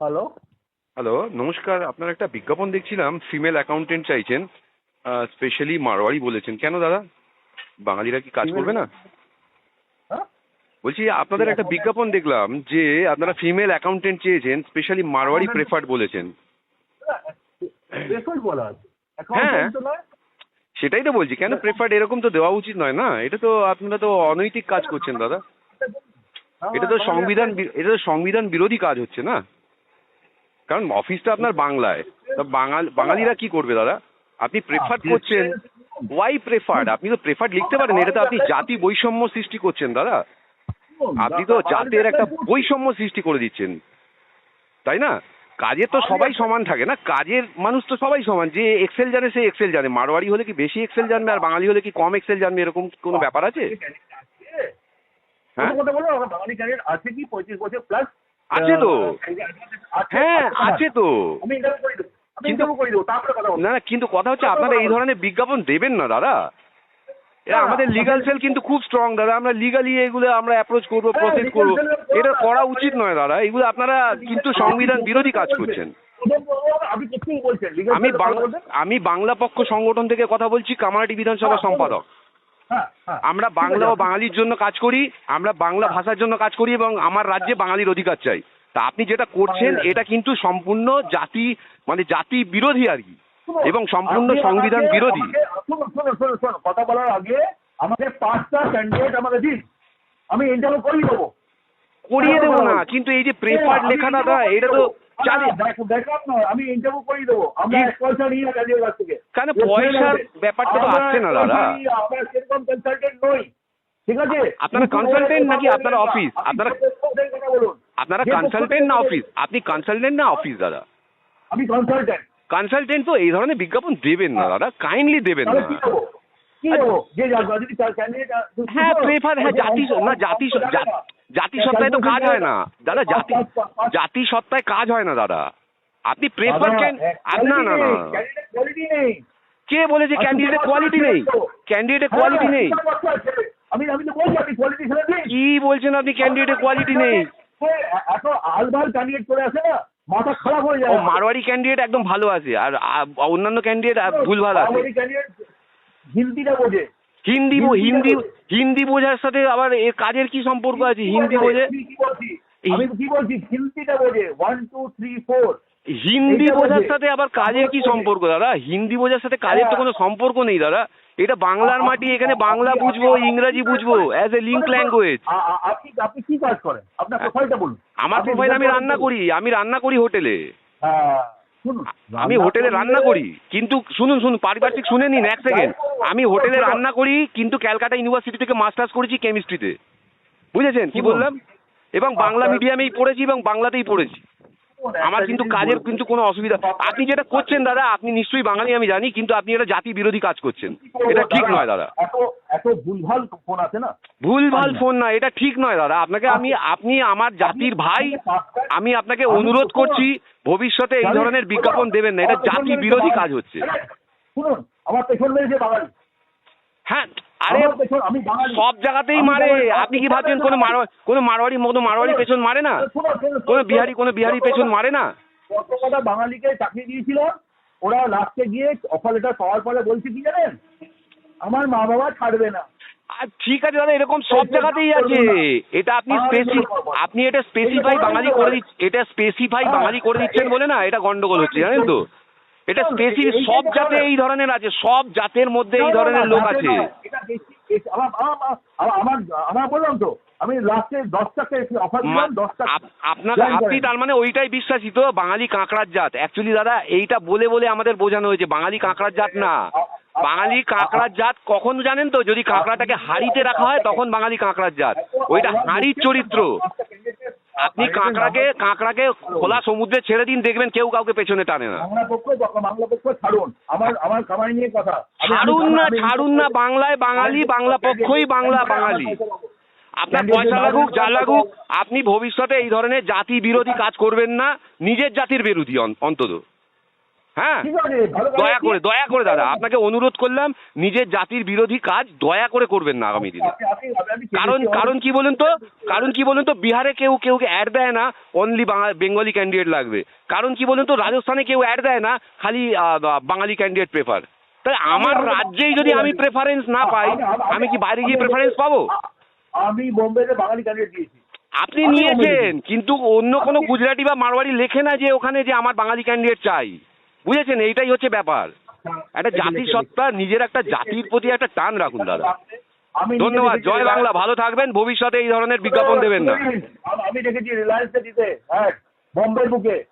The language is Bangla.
হ্যালো হ্যালো নমস্কার। আপনার একটা বিজ্ঞাপন দেখছিলাম ফিমেল অ্যাকাউন্টেন্ট চাইছেন স্পেশালি মারোয়ারি বলেছেন। কেন দাদা? বাঙালিরা কি কাজ করবে না? হ্যাঁ। বলছি আপনাদের একটা বিজ্ঞাপন দেখলাম যে আপনারা ফিমেল অ্যাকাউন্টেন্ট চেয়েছেন স্পেশালি মারোয়ারি প্রেফার্ড বলেছেন। রেফার বলা আছে। হ্যাঁ। সেটাই তো বলছি কেন প্রেফার্ড এরকম তো দেওয়া উচিত নয় না? এটা তো আপনারা তো অনৈতিক কাজ করছেন দাদা। এটা তো সংবিধান এটা তো সংবিধান বিরোধী কাজ হচ্ছে না? কারণ অফিসটা আপনার বাংলায়। তা বাঙাল বাঙালিরা কি করবে দাদা? আপনি প্রেফার্ড করছেন। ওয়াই প্রেফার্ড আপনি তো প্রেফার্ড লিখতে পারেন এটা তো আপনি জাতি বৈষম্য সৃষ্টি করছেন দাদা। আপনি তো জাতের একটা বৈষম্য সৃষ্টি করে দিচ্ছেন। তাই না? কাজে তো সবাই সমান থাকে না। কাজের মানুষ তো সবাই সমান। যে এক্সেল জানে সে এক্সেল জানে। মারোয়ারি হলে কি বেশি এক্সেল জানবে আর বাঙালি হলে কি কম এক্সেল জানবে? এরকম কোনো ব্যাপার আছে? হ্যাঁ? হ্যাঁ? বাঙালি আছে কি পঁয়ত্রিশ বছর প্লাস আছে তো। হ্যাঁ আছে তো। কিন্তু- ইন্টারভিউ করে দেবো তারপরে কথা না না কিন্তু কথা হচ্ছে আপনারা এই ধরনের বিজ্ঞাপন দেবেন না দাদা। আমাদের লিগাল সেল কিন্তু খুব স্ট্রং দাদা। আমরা লিগালি এগুলো আমরা অ্যাপ্রোচ করব হ্যাঁ, প্রসেস legal করব। এটা করা উচিত নয় দাদা। এগুলো আপনারা কিন্তু সংবিধান বিরোধী কাজ করছেন। আমি? আমি বাংলা পক্ষ সংগঠন থেকে কথা বলছি কামারহাটি বিধানসভা হ্যাঁ, সম্পাদক। হ্যাঁ হ্যাঁ আমরা বাংলা ও বাঙালির জন্য কাজ করি আমরা বাংলা ভাষার জন্য কাজ করি এবং আমার রাজ্যে বাঙালির অধিকার চাই। তা আপনি যেটা করছেন এটা কিন্তু সম্পূর্ণ জাতি মানে জাতি বিরোধী আর কি। এবং সম্পূর্ণ সংবিধান বিরোধী। কথা বলার আগে আমাকে পাঁচটা ক্যান্ডিডেট আমাকে দিন। আমি ইন্টারভিউ করিয়ে দেবো। করিয়ে দেবো না কিন্তু এই যে প্রেফার আমি লেখাটা এটা তো দেবো। জানি। না, দেখো ব্যাকআপ নয় আমি ইন্টারভিউ করিয়ে দেবো। আমরা কি- এক পয়সা নিই না ক্যান্ডিডেট কাছ থেকে। কেন যে পয়সার ছেলে আছে। ব্যাপারটা তো আমরা আসছে না এক দাদা। পয়সা নিই না, আমরা সেরকম কনসালটেন্ট নই। ঠিক আছে? আপনারা কিন্তু consultant নাকি? আমাদের আপনারা কথা অফিস? আপনি আপনারা- যে পক্ষে কথা বলুন। আপনারা যে কনসালটেন্ট না পক্ষে অফিস আপনি কনসালটেন্ট না অফিস দাদা? আমি কনসালটেন্ট কনসালটেন্ট তো এই ধরনের বিজ্ঞাপন দেবেন না দাদা। কাইন্ডলি দেবেন তাহলে না। কি দেবো? কি দেবো? যে যা- যদি ক্যান্ডিডেট হ্যাঁ প্রেফার হ্যাঁ জাতি না জাতি জা- জাতি সত্তায় তো কাজ হয় না। দাদা জাতি জাতি সত্তায় কাজ হয় না দাদা। আপনি প্রেফার ক্যান না না না কে বলেছে ক্যান্ডিডেটের কোয়ালিটি নেই? ক্যান্ডিডেটের কোয়ালিটি নেই। আমি আমি তো বলছি আপনি কোয়ালিটি ছেড়ে দিন। কি বলছেন আপনি ক্যান্ডিডেটের কোয়ালিটি নেই? এত আলবাল ক্যান্ডিডেট করে আসে না মাথা খারাপ হয়ে ও যায় মারোয়ারি ক্যান্ডিডেট একদম ভালো আছে। আর অন্যান্য ক্যান্ডিডেট ভুলভাল আছে। candidate হিন্দিটা বোঝে। হিন্দি হিন্দি হিন্দি বোঝার সাথে আবার এর কাজের কি সম্পর্ক আছে? হিন্দি বোঝে? আমি কি বলছি? আমি কি বলছি? হিন্দিটা বোঝে। One two three four Hindi বোঝার সাথে আবার কাজের কি সম্পর্ক দাদা? হিন্দি বোঝার সাথে কাজের তো কোনো সম্পর্ক নেই দাদা। এটা বাংলার মাটি এখানে বাংলা বুঝব ইংরাজি বুঝব অ্যাজ এ লিঙ্ক ল্যাঙ্গুয়েজ আপনি আপনি কি কাজ করেন? আপনার প্রোফাইলটা বলুন। আমার প্রোফাইল আমি রান্না করি আমি রান্না করি হোটেলে। হ্যাঁ, আমি হোটেলে রান্না করি কিন্তু শুনুন শুনুন পারিপার্শ্বিক শুনে নিন এক সেকেন্ড আমি হোটেলে রান্না করি কিন্তু ক্যালকাটা ইউনিভার্সিটি থেকে মাস্টার্স করেছি কেমিস্ট্রিতে। বুঝেছেন? কি বললাম? এবং বাংলা মিডিয়ামেই পড়েছি এবং বাংলাতেই পড়েছি। আমার কিন্তু কাজের কিন্তু কোনো অসুবিধা। আপনি যেটা করছেন দাদা আপনি নিশ্চয়ই বাঙালি আমি জানি কিন্তু আপনি এটা জাতি বিরোধী কাজ করছেন। এটা ঠিক নয় দাদা। ভুলভাল ফোন আছে না? ভুল ভালো ফোন না এটা ঠিক নয় দাদা। আপনাকে আমি আপনি আমার জাতির ভাই আমি আপনাকে অনুরোধ করছি ভবিষ্যতে এই ধরনের বিজ্ঞাপন দেবেন না এটা জাতি বিরোধী কাজ হচ্ছে। শুনুন আমার পেছন মেরেছে বাঙালি। হ্যাঁ আরে সব জায়গাতেই মারে। আপনি কি ভাবছেন কোনো মারোয়ারি কোনো মারোয়ারি কোনো মারোয়ারি পেছন মারে না? কোনো বিহারি কোনো বিহারি পেছন মারে না? কত কথা বাঙালিকে চাকরি দিয়েছিল। ওরা লাস্টে গিয়ে অফার লেটার পাওয়ার পরে বলছে কি জানেন? আমার মা বাবা ছাড়বে না। ঠিক আছে দাদা এরকম সব জায়গাতেই আছে। এটা আপনি স্পেসি আপনি এটা স্পেসিফাই বাঙালি করে দিচ্ছেন। এটা স্পেসিফাই বাঙালি করে দিচ্ছেন বলে না? এটা গন্ডগোল হচ্ছে জানেন তো? এটা স্পেসি সব জাতে এই ধরনের আছে সব জাতের মধ্যে এই ধরনের লোক আছে। আমার বললাম তো আমি লাস্টে অফার দিলাম আপনারা আপনি তার মানে ওইটাই বিশ্বাসী তো বাঙালি কাঁকড়ার জাত। অ্যাকচুয়ালি দাদা এইটা বলে বলে আমাদের বোঝানো হয়েছে বাঙালি কাঁকড়ার জাত না। বাঙালি কাঁকড়ার জাত কখন জানেন তো যদি কাঁকড়াটাকে হাড়িতে রাখা হয় তখন বাঙালি কাঁকড়ার জাত। ওইটা হাড়ির চরিত্র। আপনি কাঁকড়াকে কাঁকড়াকে খোলা সমুদ্রে ছেড়ে দিন দেখবেন কেউ কাউকে পেছনে টানে না। বাংলা পক্ষ বাংলা পক্ষ ছাড়ুন। আমার আমার কামাই নিয়ে কথা। ছাড়ুন না ছাড়ুন না বাংলায় বাঙালি বাংলা পক্ষই বাংলা বাঙালি। আপনার পয়সা লাগুক যা লাগুক আপনি ভবিষ্যতে এই ধরনের জাতি বিরোধী কাজ করবেন না নিজের জাতির বিরোধী অন্তত। হ্যাঁ। দয়া করে দয়া করে দাদা আপনাকে অনুরোধ করলাম নিজের জাতির বিরোধী কাজ দয়া করে করবেন না আগামী দিনে। কারণ কারণ কি বলুন তো? কারণ কি বলুন তো? বিহারে কেউ কেউ অ্যাড দেয় না অনলি বেঙ্গলি ক্যান্ডিডেট লাগবে। কারণ কি বলুন তো? রাজস্থানে কেউ অ্যাড দেয় না খালি বাঙালি ক্যান্ডিডেট প্রেফার তাই আমার রাজ্যেই যদি আমি প্রেফারেন্স না পাই আমি কি বাইরে গিয়ে প্রেফারেন্স পাবো? আমি বোম্বেতে বাঙালি ক্যান্ডিডেট দিয়েছি। আপনি নিয়েছেন কিন্তু অন্য কোনো গুজরাটি বা মারওয়াড়ি লেখে না যে ওখানে যে আমার বাঙালি ক্যান্ডিডেট চাই। বুঝেছেন? এইটাই হচ্ছে ব্যাপার। একটা জাতির সত্তা নিজের একটা জাতির প্রতি একটা টান রাখুন দাদা। ধন্যবাদ। জয় বাংলা। ভালো থাকবেন। ভবিষ্যতে এই ধরনের বিজ্ঞাপন দেবেন না। আমি- আমি দেখেছি রিলায়েন্সে দিতে হ্যাঁ বোম্বের বুকে।